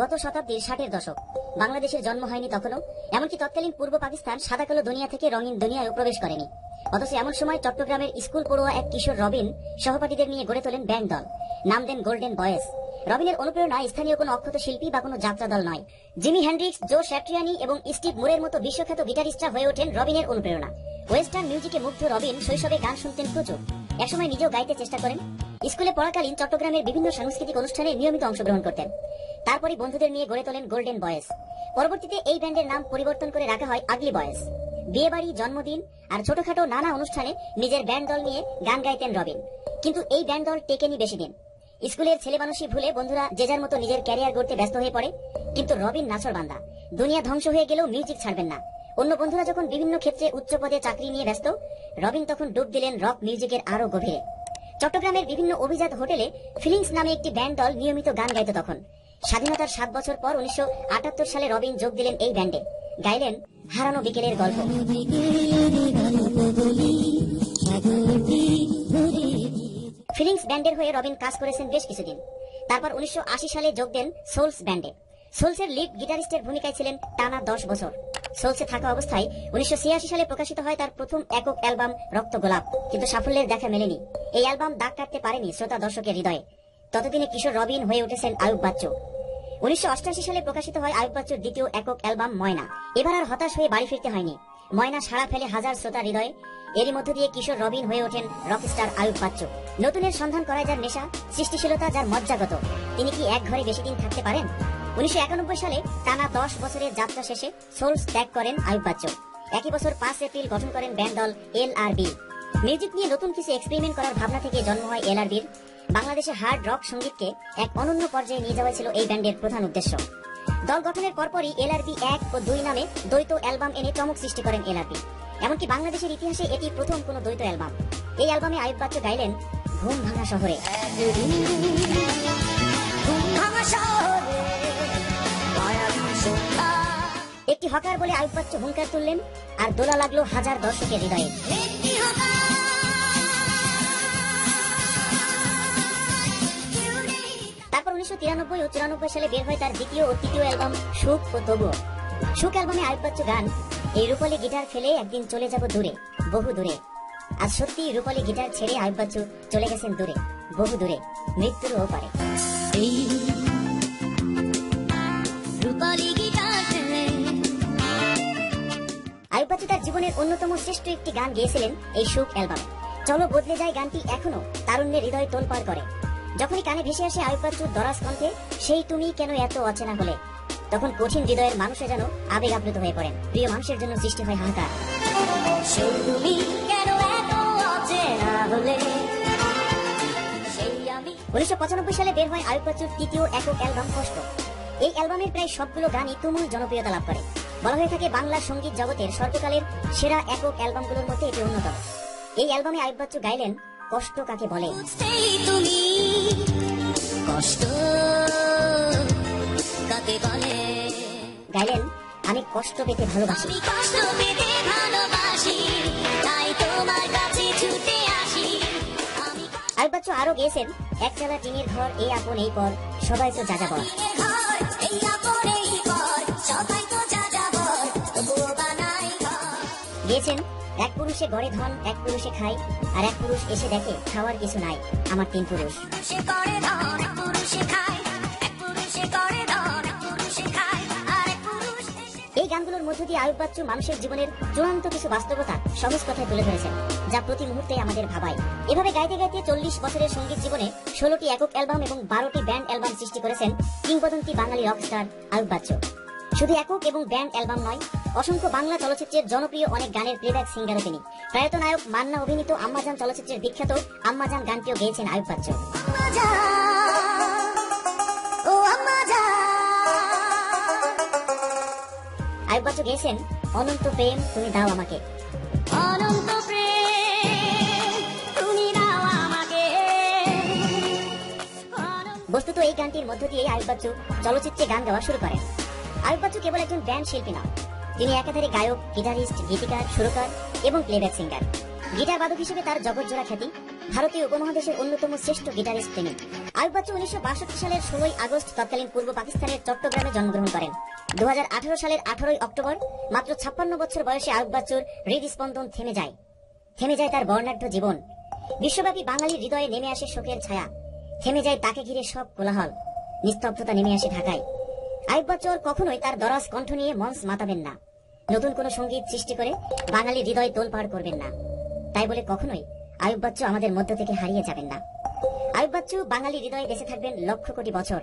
গত শতাব্দীর ষাটের দশক। বাংলাদেশের জন্ম হয়নি তখনও, এমনকি তৎকালীন পূর্ব পাকিস্তান সাদা কালো দুনিয়া থেকে রঙিন দুনিয়ায় প্রবেশ করেনি। অথচ এমন সময় চট্টগ্রামের স্কুল পড়ুয়া এক কিশোর রবিন সহপাঠীদের নিয়ে গড়ে তোলেন ব্যান্ড দল। নাম দেন গোল্ডেন বয়েস রবিনের অনুপ্রেরণা স্থানীয় কোনো অক্ষত শিল্পী বা কোনো যাত্রা দল নয়। জিমি হ্যান্ড্রিক্স জো শ্যাট্রিয়ানি এবং স্টিভ মুরের মতো বিশ্বখ্যাত গিটারিস্টরা হয়ে ওঠেন রবিনের অনুপ্রেরণা। ওয়েস্টার্ন মিউজিকে মুগ্ধ রবিন শৈশবে গান শুনতেন প্রচুর। একসময় নিজেও গাইতে চেষ্টা করেন। স্কুলে পড়াকালীন চট্টগ্রামের বিভিন্ন সাংস্কৃতিক অনুষ্ঠানে নিয়মিত অংশগ্রহণ করতেন। তারপরে বন্ধুদের নিয়ে গড়ে তোলেন গোল্ডেন বয়েস পরবর্তীতে এই ব্যান্ডের নাম পরিবর্তন করে রাখা হয় আগলি বয়েস বিয়েবাড়ি, জন্মদিন আর ছোটখাটো নানা অনুষ্ঠানে নিজের ব্যান্ড দল নিয়ে গান গাইতেন রবিন। কিন্তু এই ব্যান্ড দল টেকেনি বেশি দিন। স্কুলের ছেলে মানুষই ভুলে বন্ধুরা যে যার মতো নিজের ক্যারিয়ার গড়তে ব্যস্ত হয়ে পড়ে, কিন্তু রবিন নাছর বান্দা দুনিয়া ধ্বংস হয়ে গেলেও মিউজিক ছাড়বেন না। অন্য বন্ধুরা যখন বিভিন্ন ক্ষেত্রে উচ্চ পদে চাকরি নিয়ে ব্যস্ত, রবিন তখন ডুব দিলেন রক মিউজিকের আরও গভীরে। চট্টগ্রামের বিভিন্ন অভিজাত হোটেলে ফিলিংস নামে একটি ব্যান্ড দল নিয়মিত গান গাইত তখন। স্বাধীনতার সাত বছর পর উনিশশো আটাত্তর সালে রবিন যোগ দিলেন এই ব্যান্ডে। গাইলেন হারানো বিকেলের গল্প। ফিলিংস ব্যান্ডের হয়ে রবিন কাজ করেছেন বেশ কিছুদিন। তারপর উনিশশো সালে যোগ দেন সোলস ব্যান্ডে। সোলসের লিড গিটারিস্টের ভূমিকায় ছিলেন টানা দশ বছর। সোলসে থাকা অবস্থায় উনিশশো ছিয়াশি সালে প্রকাশিত হয় তার প্রথম একক অ্যালবাম রক্ত গোলাপ। কিন্তু সাফল্যের দেখা মেলেনি। এই অ্যালবাম দাগ কাটতে পারেনি শ্রোতা দর্শকের হৃদয়ে। ততদিনে কিশোর রবিন হয়ে উঠেছেন আয়ুব বাচ্চু। উনিশশো সালে প্রকাশিত হয় আয়ুব বাচ্চুর দ্বিতীয় একক অ্যালবাম ময়না। এবার আর হতাশ হয়ে বাড়ি ফিরতে হয়নি। ময়না সাড়া ফেলে হাজার শ্রোতা হৃদয়ে। এরই মধ্য দিয়ে কিশোর রবিন হয়ে ওঠেন রকস্টার আয়ুব বাচ্চু নতুনের সন্ধান করায় যার নেশা, সৃষ্টিশীলতা, যার মজ্জাগত। তিনি কি এক ঘরে বেশি দিন থাকতে পারেন? উনিশশো একানব্বই সালে টানা দশ বছরের যাত্রা শেষে সোলস ত্যাগ করেন আয়ুব বাচ্চু একই বছর পাঁচ এপ্রিল গঠন করেন ব্যান্ড দল এল আর বি। মিউজিক নিয়ে নতুন কিছু এক্সপেরিমেন্ট করার ভাবনা থেকে জন্ম হয় এল আর বির। বাংলাদেশে হার্ড রক সঙ্গীতকে এক অনন্য পর্যায়ে নিয়ে যাওয়া ছিল এই ব্যান্ডের প্রধান উদ্দেশ্য। দল গঠনের পরপরই এলআরবি এক ও দুই নামে দ্বৈত অ্যালবাম এনে চমক সৃষ্টি করেন এলআরবি। এমনকি বাংলাদেশের ইতিহাসে এটি প্রথম কোনো দ্বৈত অ্যালবাম। এই অ্যালবামে আয়ুব বাচ্চু গাইলেন, ঘুম ভাঙা শহরে। একটি হকার বলে আয়ুব বাচ্চু হুঙ্কার তুললেন, আর দোলা লাগল হাজার দর্শকের হৃদয়ে। তিরানব্বই ও চুরানব্বই সালে বের হয় তার দ্বিতীয় ও তৃতীয় অ্যালবাম সুখ ও তবুও সুখ অ্যালবামে গান এই রূপালী গিটার ফেলে একদিন চলে যাব দূরে বহু দূরে। আজ সত্যি রূপালী গিটার ছেড়ে চলে গেছেন দূরে বহু দূরে মৃত্যুরও পারে তার জীবনের অন্যতম শ্রেষ্ঠ একটি গান গেয়েছিলেন এই সুখ অ্যালবামে। চলো বদলে যায় গানটি এখনও তারুণ্যের হৃদয় তোলপাড় করে। যখনই কানে ভেসে আসে আয়ুব দরাজ কণ্ঠে, সেই তুমি কেন এত অচেনা হলে? তখন কঠিন হৃদয়ের মানুষে যেন আবেগ আপ্লুত হয়ে পড়েন। প্রিয় মানুষের জন্য সৃষ্টি হয় হাহাকার। উনিশশো পঁচানব্বই সালে বের হয় আয়ুব বাচ্চুর তৃতীয় একক অ্যালবাম কষ্ট এই অ্যালবামের প্রায় সবগুলো গানই তুমুল জনপ্রিয়তা লাভ করে। বলা হয়ে থাকে বাংলা সংগীত জগতের সর্বকালের সেরা একক অ্যালবামগুলোর মধ্যে এটি অন্যতম। এই অ্যালবামে আয়ুব বাচ্চু গাইলেন কষ্ট কাকে বলে? তুমি কষ্ট কাকে বলে? গাইলেন আমি কষ্ট পেতে ভালোবাসি। কষ্ট পেতে ভালোবাসি তাই তোমার কাছে ছুটে আসি। আয়ুব বাচ্চু আরও গেয়েছেন এক চালা টিনের ঘর এই আপন এই পর সবাই তো যা যা বল। কাঠের ঘর এই আপন এই পর সবাই তো যা যাবর তবুও বানাই ঘর। গিয়েছেন এক পুরুষে গড়ে ধন এক পুরুষে খায় আর এক পুরুষ এসে দেখে খাওয়ার কিছু নাই আমার তিন পুরুষ। মধ্য দিয়ে আয়ুব বাচ্চু মানুষের জীবনের চূড়ান্ত কিছু বাস্তবতা সহজ কথায় তুলে ধরেছেন, যা প্রতি মুহূর্তে আমাদের ভাবায়। এভাবে গাইতে গাইতে চল্লিশ বছরের সংগীত জীবনে ষোলোটি একক অ্যালবাম এবং বারোটি ব্যান্ড অ্যালবাম সৃষ্টি করেছেন কিংবদন্তি বাঙালি রকস্টার আয়ুব বাচ্চু শুধু একক এবং ব্যান্ড অ্যালবাম নয়, অসংখ্য বাংলা চলচ্চিত্রের জনপ্রিয় অনেক গানের প্লেব্যাক সিঙ্গারও তিনি। প্রয়াত নায়ক মান্না অভিনীত আম্মাজান চলচ্চিত্রের বিখ্যাত আম্মাজান গানটিও গেয়েছেন আয়ুব বাচ্চু আয়ুব বাচ্চু গেয়েছেন অনন্ত প্রেম তুমি দাও আমাকে। অনন্ত প্রেম তুমি দাও আমাকে। অনন্ত বস্তুত এই গানটির মধ্য দিয়ে আয়ুব বাচ্চু চলচ্চিত্রে গান গাওয়া শুরু করেন। আয়ুব বাচ্চু কেবল একজন ব্যান্ড শিল্পী নন। তিনি একাধারে গায়ক গিটারিস্ট গীতিকার সুরকার এবং প্লেব্যাক সিঙ্গার গিটার বাদক হিসেবে তার জগৎজোড়া খ্যাতি ভারতীয় উপমহাদেশের অন্যতম শ্রেষ্ঠ গিটারিস্ট তিনি। বাচ্চু উনিশশো সালের ষোলোই আগস্ট তৎকালীন পূর্ব পাকিস্তানের চট্টগ্রামে জন্মগ্রহণ করেন। দু হাজার আঠারো সালের আঠারোই অক্টোবর, মাত্র ছাপ্পান্ন বছর বয়সে বাচ্চুর হৃদস্পন্দন থেমে যায়। থেমে যায় তার বর্ণাঢ্য জীবন। বিশ্বব্যাপী বাঙালির হৃদয়ে নেমে আসে শোকের ছায়া। থেমে যায় তাকে ঘিরে সব কোলাহল। নিস্তব্ধতা নেমে আসে ঢাকায়। আয়ুব বাচ্চুর কখনোই তার দরস কণ্ঠ নিয়ে মঞ্চ মাতাবেন না। নতুন কোনো সংগীত সৃষ্টি করে বাঙালির হৃদয় তোলপাড় করবেন না। তাই বলে কখনোই আয়ুব বাচ্চু আমাদের মধ্য থেকে হারিয়ে যাবেন না। আয়ুব বাচ্চু বাঙালি হৃদয়ে বেঁচে থাকবেন লক্ষ কোটি বছর।